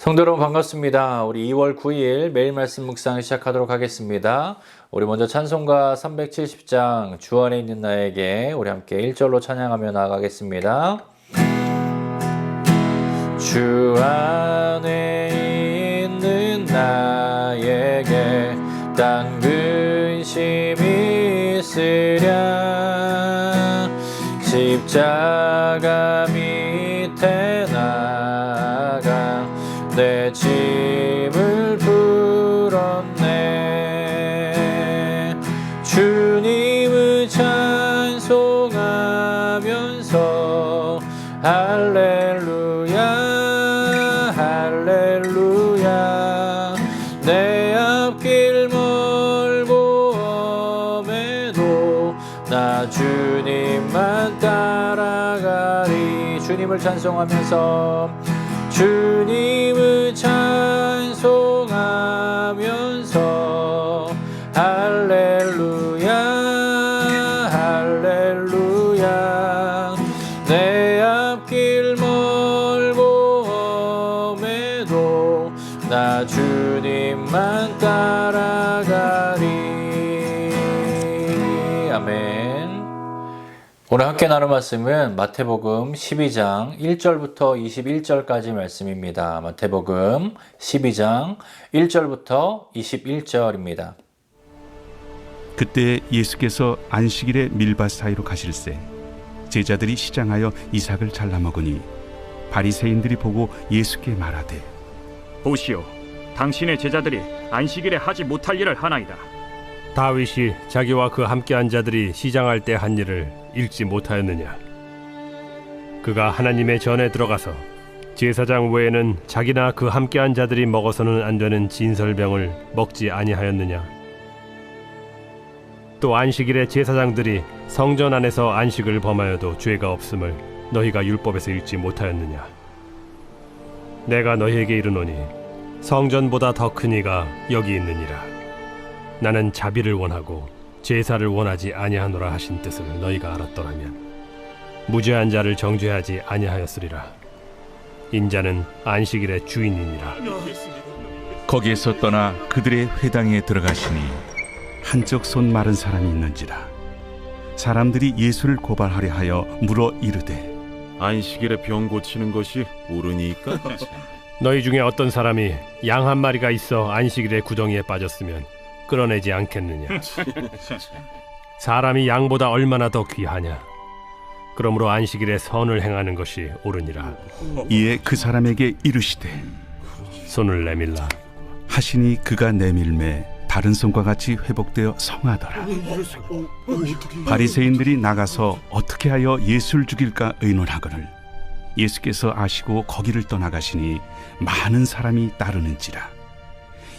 성도 여러분 반갑습니다. 우리 2월 9일 매일 말씀 묵상 시작하도록 하겠습니다. 우리 먼저 찬송가 370장 주 안에 있는 나에게 우리 함께 1절로 찬양하며 나아가겠습니다. 주 안에 있는 나에게 딴 근심이 있으랴 십자가 밑 찬송하면서 주님 함께 나눌 말씀은 마태복음 12장 1절부터 21절까지 말씀입니다. 마태복음 12장 1절부터 21절입니다. 그때 예수께서 안식일에 밀밭 사이로 가실새 제자들이 시장하여 이삭을 잘라 먹으니 바리새인들이 보고 예수께 말하되 보시오, 당신의 제자들이 안식일에 하지 못할 일을 하나이다. 다윗이 자기와 그 함께한 자들이 시장할 때 한 일을 읽지 못하였느냐? 그가 하나님의 전에 들어가서 제사장 외에는 자기나 그 함께한 자들이 먹어서는 안 되는 진설병을 먹지 아니하였느냐? 또 안식일에 제사장들이 성전 안에서 안식을 범하여도 죄가 없음을 너희가 율법에서 읽지 못하였느냐? 내가 너희에게 이르노니 성전보다 더 큰 이가 여기 있느니라. 나는 자비를 원하고 제사를 원하지 아니하노라 하신 뜻을 너희가 알았더라면 무죄한 자를 정죄하지 아니하였으리라. 인자는 안식일의 주인이니라. 거기에서 떠나 그들의 회당에 들어가시니 한쪽 손 마른 사람이 있는지라. 사람들이 예수를 고발하려 하여 물어 이르되 안식일에 병 고치는 것이 옳으니까. 너희 중에 어떤 사람이 양 한 마리가 있어 안식일에 구덩이에 빠졌으면 끌어내지 않겠느냐? 사람이 양보다 얼마나 더 귀하냐? 그러므로 안식일에 선을 행하는 것이 옳으니라. 이에 그 사람에게 이르시되 손을 내밀라. 하시니 그가 내밀매 다른 손과 같이 회복되어 성하더라. 바리새인들이 나가서 어떻게 하여 예수를 죽일까 의논하거늘 예수께서 아시고 거기를 떠나가시니 많은 사람이 따르는지라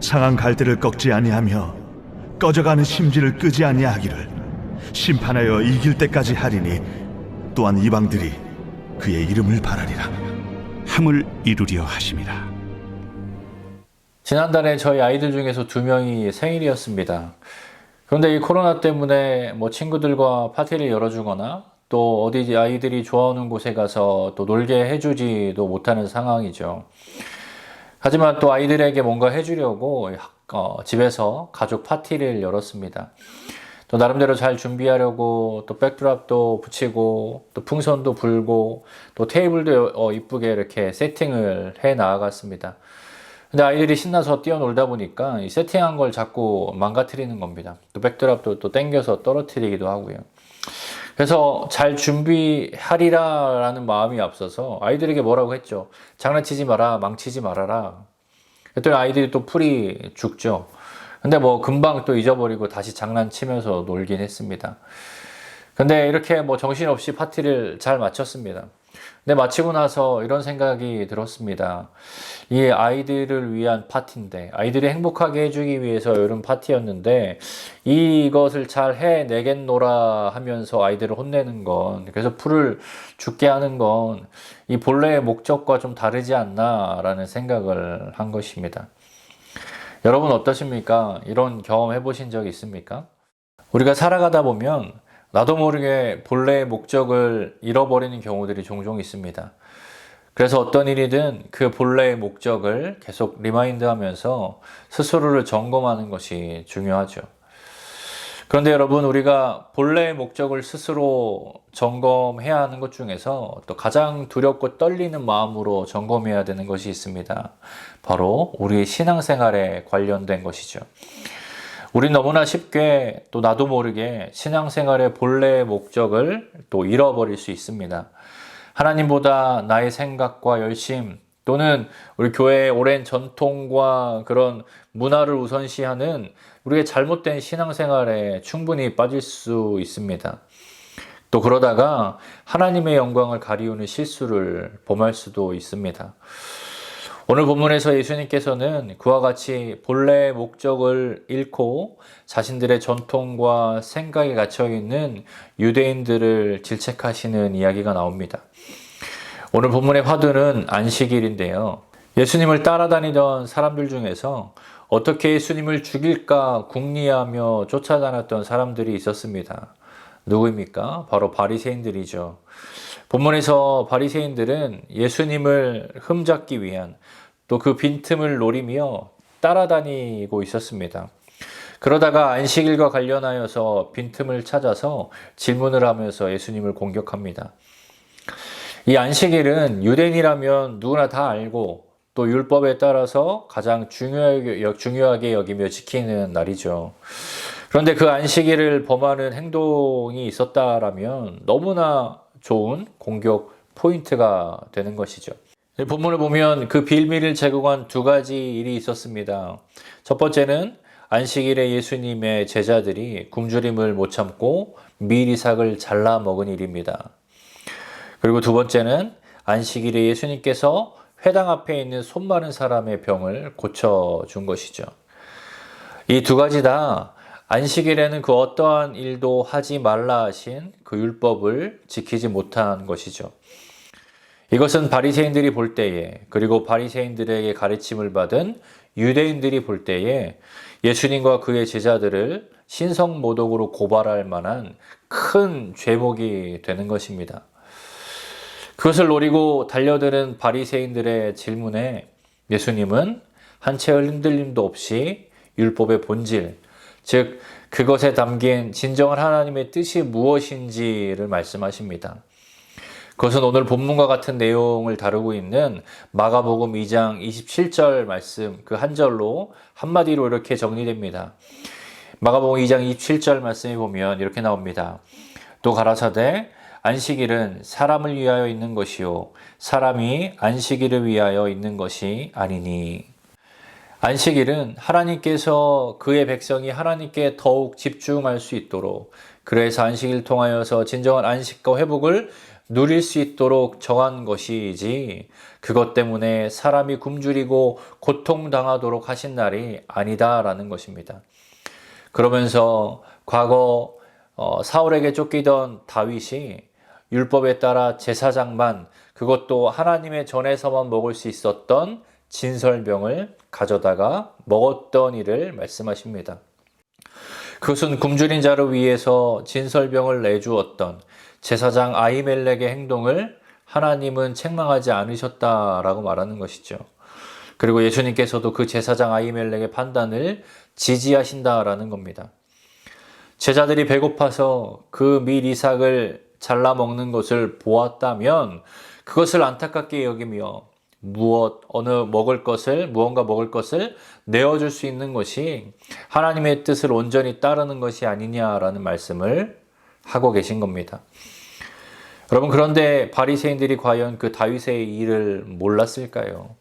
상한 갈대를 꺾지 아니하며 꺼져가는 심지를 끄지 아니하기를 심판하여 이길 때까지 하리니 또한 이방들이 그의 이름을 바라리라. 함을 이루려 하심이라 지난달에 저희 아이들 중에서 두 명이 생일이었습니다. 그런데 이 코로나 때문에 뭐 친구들과 파티를 열어주거나 또 어디 아이들이 좋아하는 곳에 가서 또 놀게 해주지도 못하는 상황이죠. 하지만 또 아이들에게 뭔가 해주려고 어, 집에서 가족 파티를 열었습니다. 또 나름대로 잘 준비하려고 또 백드랍도 붙이고 또 풍선도 불고 또 테이블도 어, 이쁘게 이렇게 세팅을 해 나아갔습니다. 근데 아이들이 신나서 뛰어놀다 보니까 이 세팅한 걸 자꾸 망가뜨리는 겁니다. 또 백드랍도 또 땡겨서 떨어뜨리기도 하고요. 그래서 잘 준비하리라 라는 마음이 앞서서 아이들에게 뭐라고 했죠. 장난치지 마라, 망치지 말아라. 그랬더니 아이들이 또 풀이 죽죠. 근데 뭐 금방 또 잊어버리고 다시 장난치면서 놀긴 했습니다. 근데 이렇게 뭐 정신없이 파티를 잘 마쳤습니다. 근데 마치고 나서 이런 생각이 들었습니다. 이 아이들을 위한 파티인데, 아이들이 행복하게 해주기 위해서 이런 파티였는데, 이것을 잘 해내겠노라 하면서 아이들을 혼내는 건, 그래서 풀을 죽게 하는 건, 이 본래의 목적과 좀 다르지 않나라는 생각을 한 것입니다. 여러분 어떠십니까? 이런 경험 해보신 적 있습니까? 우리가 살아가다 보면 나도 모르게 본래의 목적을 잃어버리는 경우들이 종종 있습니다. 그래서 어떤 일이든 그 본래의 목적을 계속 리마인드 하면서 스스로를 점검하는 것이 중요하죠. 그런데 여러분, 우리가 본래의 목적을 스스로 점검해야 하는 것 중에서 또 가장 두렵고 떨리는 마음으로 점검해야 되는 것이 있습니다. 바로 우리 신앙생활에 관련된 것이죠. 우리 너무나 쉽게 또 나도 모르게 신앙생활의 본래의 목적을 또 잃어버릴 수 있습니다. 하나님보다 나의 생각과 열심 또는 우리 교회의 오랜 전통과 그런 문화를 우선시하는 우리의 잘못된 신앙생활에 충분히 빠질 수 있습니다. 또 그러다가 하나님의 영광을 가리우는 실수를 범할 수도 있습니다. 오늘 본문에서 예수님께서는 그와 같이 본래의 목적을 잃고 자신들의 전통과 생각에 갇혀 있는 유대인들을 질책하시는 이야기가 나옵니다. 오늘 본문의 화두는 안식일인데요. 예수님을 따라다니던 사람들 중에서 어떻게 예수님을 죽일까 궁리하며 쫓아다녔던 사람들이 있었습니다. 누구입니까? 바로 바리새인들이죠. 본문에서 바리새인들은 예수님을 흠잡기 위한 또 그 빈틈을 노리며 따라다니고 있었습니다. 그러다가 안식일과 관련하여서 빈틈을 찾아서 질문을 하면서 예수님을 공격합니다. 이 안식일은 유대인이라면 누구나 다 알고 또 율법에 따라서 가장 중요하게, 중요하게 여기며 지키는 날이죠. 그런데 그 안식일을 범하는 행동이 있었다라면 너무나 좋은 공격 포인트가 되는 것이죠. 본문을 보면 그 빌미를 제공한 두 가지 일이 있었습니다. 첫 번째는 안식일에 예수님의 제자들이 굶주림을 못 참고 밀이삭을 잘라 먹은 일입니다. 그리고 두 번째는 안식일에 예수님께서 회당 앞에 있는 손 마른 사람의 병을 고쳐 준 것이죠. 이 두 가지 다 안식일에는 그 어떠한 일도 하지 말라 하신 그 율법을 지키지 못한 것이죠. 이것은 바리새인들이 볼 때에 그리고 바리새인들에게 가르침을 받은 유대인들이 볼 때에 예수님과 그의 제자들을 신성 모독으로 고발할 만한 큰 죄목이 되는 것입니다. 그것을 노리고 달려드는 바리새인들의 질문에 예수님은 한 채의 흔들림도 없이 율법의 본질, 즉 그것에 담긴 진정한 하나님의 뜻이 무엇인지를 말씀하십니다. 그것은 오늘 본문과 같은 내용을 다루고 있는 마가복음 2장 27절 말씀 그 한 절로 한마디로 이렇게 정리됩니다. 마가복음 2장 27절 말씀에 보면 이렇게 나옵니다. 또 가라사대 안식일은 사람을 위하여 있는 것이요 사람이 안식일을 위하여 있는 것이 아니니 안식일은 하나님께서 그의 백성이 하나님께 더욱 집중할 수 있도록 그래서 안식일 통하여서 진정한 안식과 회복을 누릴 수 있도록 정한 것이지 그것 때문에 사람이 굶주리고 고통당하도록 하신 날이 아니다라는 것입니다. 그러면서 과거 어, 사울에게 쫓기던 다윗이 율법에 따라 제사장만 그것도 하나님의 전에서만 먹을 수 있었던 진설병을 가져다가 먹었던 일을 말씀하십니다. 그것은 굶주린 자를 위해서 진설병을 내주었던 제사장 아이멜렉의 행동을 하나님은 책망하지 않으셨다라고 말하는 것이죠. 그리고 예수님께서도 그 제사장 아이멜렉의 판단을 지지하신다라는 겁니다. 제자들이 배고파서 그 밀 이삭을 잘라 먹는 것을 보았다면 그것을 안타깝게 여기며 무엇 어느 먹을 것을 무언가 먹을 것을 내어 줄 수 있는 것이 하나님의 뜻을 온전히 따르는 것이 아니냐라는 말씀을 하고 계신 겁니다. 여러분 그런데 바리새인들이 과연 그 다윗의 일을 몰랐을까요?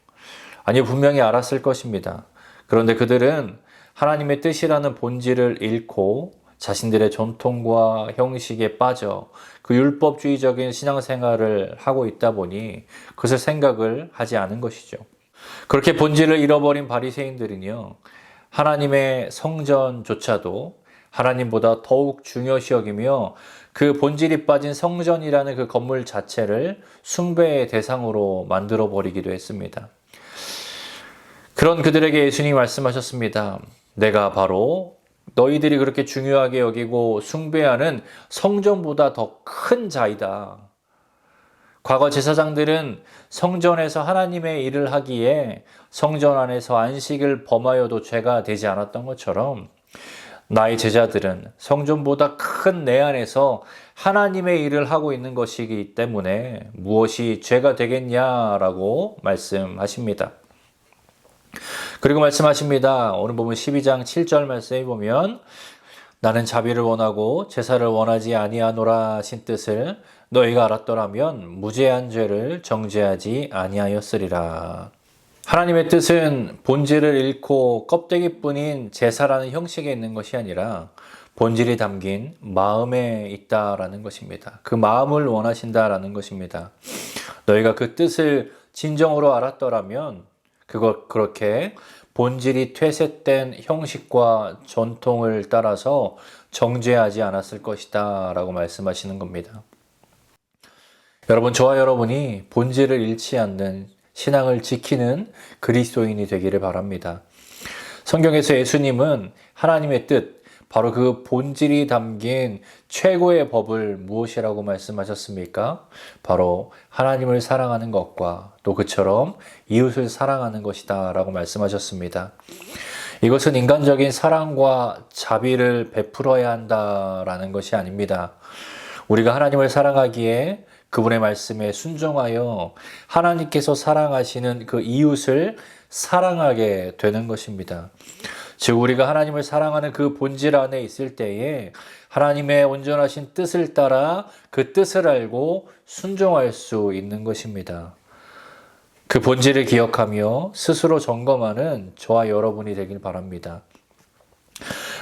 아니 분명히 알았을 것입니다. 그런데 그들은 하나님의 뜻이라는 본질을 잃고 자신들의 전통과 형식에 빠져 그 율법주의적인 신앙생활을 하고 있다 보니 그것을 생각을 하지 않은 것이죠. 그렇게 본질을 잃어버린 바리새인들은요. 하나님의 성전조차도 하나님보다 더욱 중요시 여기며 그 본질이 빠진 성전이라는 그 건물 자체를 숭배의 대상으로 만들어 버리기도 했습니다. 그런 그들에게 예수님이 말씀하셨습니다. 내가 바로 너희들이 그렇게 중요하게 여기고 숭배하는 성전보다 더 큰 자이다. 과거 제사장들은 성전에서 하나님의 일을 하기에 성전 안에서 안식을 범하여도 죄가 되지 않았던 것처럼 나의 제자들은 성전보다 큰 내 안에서 하나님의 일을 하고 있는 것이기 때문에 무엇이 죄가 되겠냐라고 말씀하십니다. 그리고 말씀하십니다. 오늘 보면 12장 7절 말씀에 보면 나는 자비를 원하고 제사를 원하지 아니하노라 하신 뜻을 너희가 알았더라면 무죄한 죄를 정죄하지 아니하였으리라. 하나님의 뜻은 본질을 잃고 껍데기뿐인 제사라는 형식에 있는 것이 아니라 본질이 담긴 마음에 있다라는 것입니다. 그 마음을 원하신다라는 것입니다. 너희가 그 뜻을 진정으로 알았더라면 그것 그렇게 본질이 퇴색된 형식과 전통을 따라서 정죄하지 않았을 것이다 라고 말씀하시는 겁니다. 여러분, 저와 여러분이 본질을 잃지 않는 신앙을 지키는 그리스도인이 되기를 바랍니다. 성경에서 예수님은 하나님의 뜻, 바로 그 본질이 담긴 최고의 법을 무엇이라고 말씀하셨습니까? 바로 하나님을 사랑하는 것과 또 그처럼 이웃을 사랑하는 것이다 라고 말씀하셨습니다. 이것은 인간적인 사랑과 자비를 베풀어야 한다라는 것이 아닙니다. 우리가 하나님을 사랑하기에 그분의 말씀에 순종하여 하나님께서 사랑하시는 그 이웃을 사랑하게 되는 것입니다. 즉, 우리가 하나님을 사랑하는 그 본질 안에 있을 때에 하나님의 온전하신 뜻을 따라 그 뜻을 알고 순종할 수 있는 것입니다. 그 본질을 기억하며 스스로 점검하는 저와 여러분이 되길 바랍니다.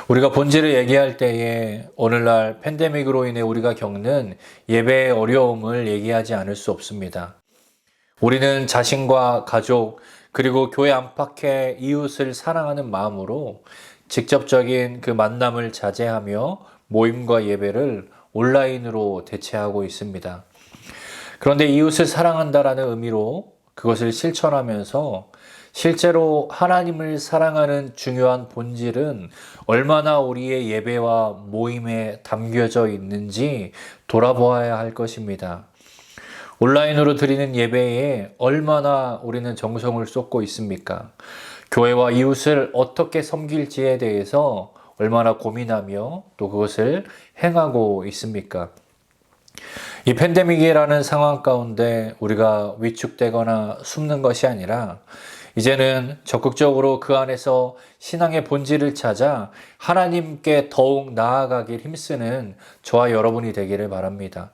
우리가 본질을 얘기할 때에 오늘날 팬데믹으로 인해 우리가 겪는 예배의 어려움을 얘기하지 않을 수 없습니다. 우리는 자신과 가족, 그리고 교회 안팎의 이웃을 사랑하는 마음으로 직접적인 그 만남을 자제하며 모임과 예배를 온라인으로 대체하고 있습니다. 그런데 이웃을 사랑한다라는 의미로 그것을 실천하면서 실제로 하나님을 사랑하는 중요한 본질은 얼마나 우리의 예배와 모임에 담겨져 있는지 돌아보아야 할 것입니다. 온라인으로 드리는 예배에 얼마나 우리는 정성을 쏟고 있습니까? 교회와 이웃을 어떻게 섬길지에 대해서 얼마나 고민하며 또 그것을 행하고 있습니까? 이 팬데믹이라는 상황 가운데 우리가 위축되거나 숨는 것이 아니라 이제는 적극적으로 그 안에서 신앙의 본질을 찾아 하나님께 더욱 나아가길 힘쓰는 저와 여러분이 되기를 바랍니다.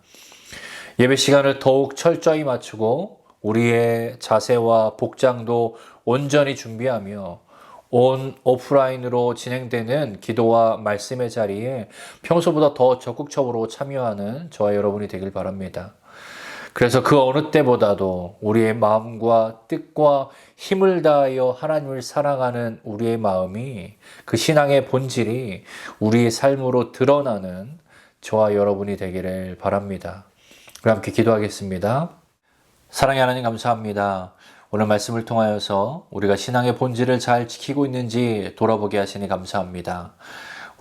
예배 시간을 더욱 철저히 맞추고 우리의 자세와 복장도 온전히 준비하며 온 오프라인으로 진행되는 기도와 말씀의 자리에 평소보다 더 적극적으로 참여하는 저와 여러분이 되길 바랍니다. 그래서 그 어느 때보다도 우리의 마음과 뜻과 힘을 다하여 하나님을 사랑하는 우리의 마음이 그 신앙의 본질이 우리의 삶으로 드러나는 저와 여러분이 되기를 바랍니다. 그럼 함께 기도하겠습니다. 사랑의 하나님 감사합니다. 오늘 말씀을 통하여서 우리가 신앙의 본질을 잘 지키고 있는지 돌아보게 하시니 감사합니다.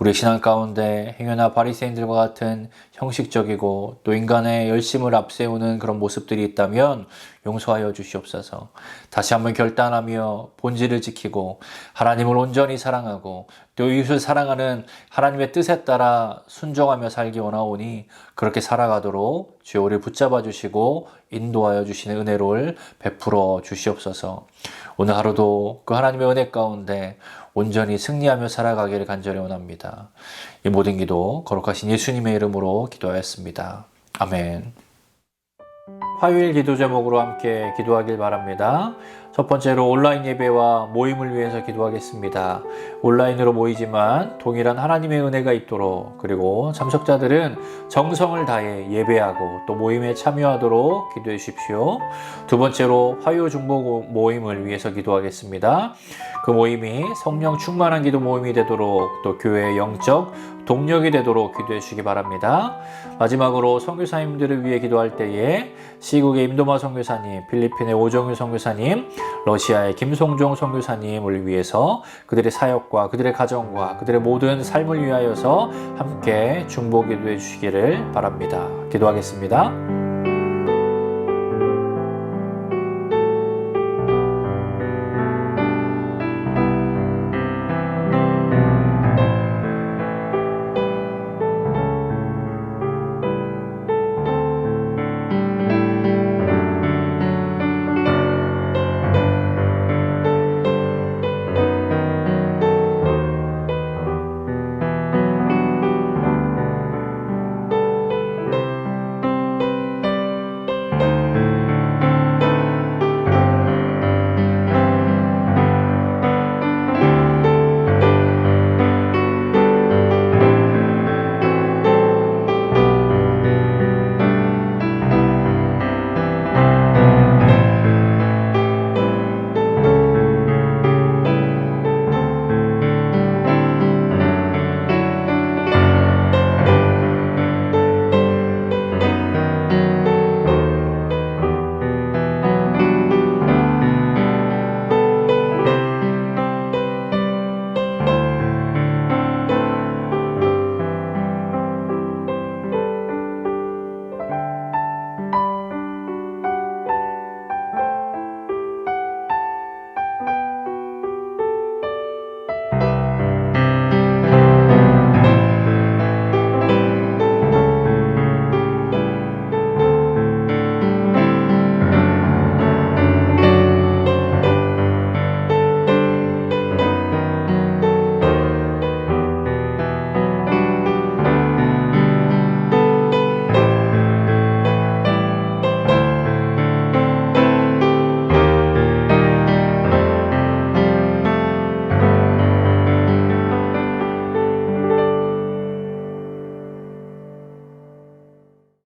우리 신앙 가운데 행여나 바리새인들과 같은 형식적이고 또 인간의 열심을 앞세우는 그런 모습들이 있다면 용서하여 주시옵소서. 다시 한번 결단하며 본질을 지키고 하나님을 온전히 사랑하고 또 이웃을 사랑하는 하나님의 뜻에 따라 순종하며 살기 원하오니 그렇게 살아가도록 주여 우리를 붙잡아 주시고 인도하여 주시는 은혜를 베풀어 주시옵소서. 오늘 하루도 그 하나님의 은혜 가운데 온전히 승리하며 살아가기를 간절히 원합니다. 이 모든 기도 거룩하신 예수님의 이름으로 기도하였습니다. 아멘. 화요일 기도 제목으로 함께 기도하길 바랍니다. 첫 번째로 온라인 예배와 모임을 위해서 기도하겠습니다. 온라인으로 모이지만 동일한 하나님의 은혜가 있도록 그리고 참석자들은 정성을 다해 예배하고 또 모임에 참여하도록 기도해 주십시오. 두 번째로 화요 중보 모임을 위해서 기도하겠습니다. 그 모임이 성령 충만한 기도 모임이 되도록 또 교회의 영적 동력이 되도록 기도해 주시기 바랍니다. 마지막으로 선교사님들을 위해 기도할 때에 시국의 임도마 선교사님, 필리핀의 오정유 선교사님, 러시아의 김송종 선교사님을 위해서 그들의 사역과 그들의 가정과 그들의 모든 삶을 위하여서 함께 중보 기도해 주시기를 바랍니다. 기도하겠습니다.